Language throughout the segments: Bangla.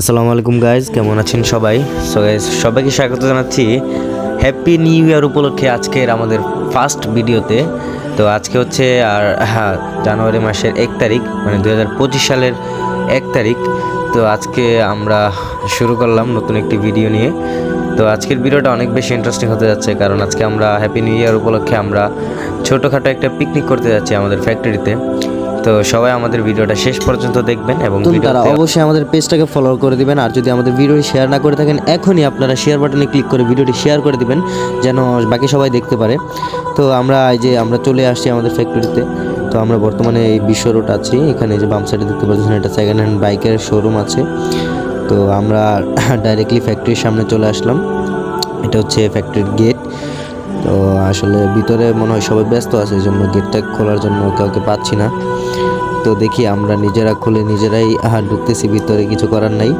আসসালামু আলাইকুম গাইজ কেমন আছেন সবাই? সো গাইজ সবাইকে স্বাগত জানাচ্ছি। হ্যাপি নিউ ইয়ার উপলক্ষে আজকের আমাদের ফার্স্ট ভিডিওতে তো আজকে হচ্ছে, আর হ্যাঁ জানুয়ারি মাসের এক তারিখ মানে দু হাজার পঁচিশ সালের এক তারিখ। তো আজকে আমরা শুরু করলাম নতুন একটি ভিডিও নিয়ে। তো আজকের ভিডিওটা অনেক বেশি ইন্টারেস্টিং হতে যাচ্ছে, কারণ আজকে আমরা হ্যাপি নিউ ইয়ার উপলক্ষে আমরা ছোটোখাটো একটা পিকনিক করতে যাচ্ছি আমাদের ফ্যাক্টরিতে তো সবাই আমাদের ভিডিওটা শেষ পর্যন্ত দেখবেন এবং তারা অবশ্যই আমাদের পেজটাকে ফলো করে দিবেন। আর যদি আমাদের ভিডিওটি শেয়ার না করে থাকেন এখনই আপনারা শেয়ার বাটনে ক্লিক করে ভিডিওটি শেয়ার করে দিবেন যেন বাকি সবাই দেখতে পারে। তো আমরা এই যে আমরা চলে আসছি আমাদের ফ্যাক্টরিতে তো আমরা বর্তমানে এই বিশ্ব রোড আছি। এখানে যে বাম সাইডে দেখতে পাচ্ছেন এটা সেকেন্ড হ্যান্ড বাইকের শোরুম আছে। তো আমরা ডাইরেক্টলি ফ্যাক্টরির সামনে চলে আসলাম। এটা হচ্ছে ফ্যাক্টরির গেট তো আসলে ভিতরে মনে হয় সবাই ব্যস্ত আছে এই জন্য গেটটা খোলার জন্য কাউকে পাচ্ছি না। তো দেখি আমরা নিজেরা খুলে নিজেরাই ঢুকতেছি ভিতরে কিছু করার নাই।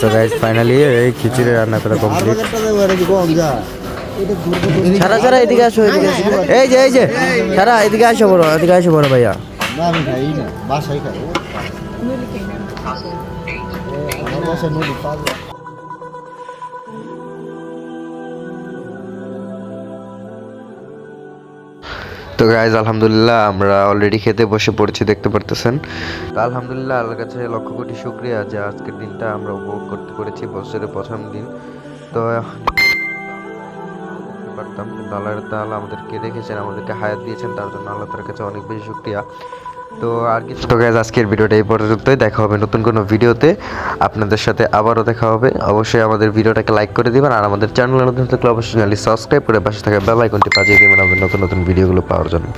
সো গাইজ ফাইনালি এই খিচুড়ি রান্না করা কমপ্লিট সারা সারা এদিকে আসো এদিকে আসো। এই যে এই যে সারা এদিকে আসো বড় এদিকে আসো বড় ভাইয়া। তো গাইজ আলহামদুলিল্লাহ আমরা অলরেডি খেতে বসে পড়েছি দেখতে পারতেছেন? তো আলহামদুলিল্লাহ আল্লাহর কাছে লক্ষ কোটি শুক্রিয়া যে আজকের দিনটা আমরা উপভোগ করতে পেরেছি বছরের প্রথম দিন। তো পারতাম। কিন্তু আল্লাহ তাআলা আমাদেরকে রেখেছেন আমাদেরকে হায়াত দিয়েছেন, তার জন্য আল্লাহ তার কাছে অনেক বেশি শুক্রিয়া। তো আর কিছু তো গাইজ আজকের ভিডিওটা এই পর্যন্তই। দেখা হবে নতুন কোনো ভিডিওতে। আপনাদের সাথে আবারও দেখা হবে। অবশ্যই আমাদের ভিডিওটাকে লাইক করে দিবেন আর আমাদের চ্যানেলের নতুন থাকলে অবশ্যই চ্যানেলটি সাবস্ক্রাইব করে পাশে থাকা বেল আইকনটি বাজিয়ে দেবেন আমাদের নতুন নতুন ভিডিওগুলো পাওয়ার জন্য।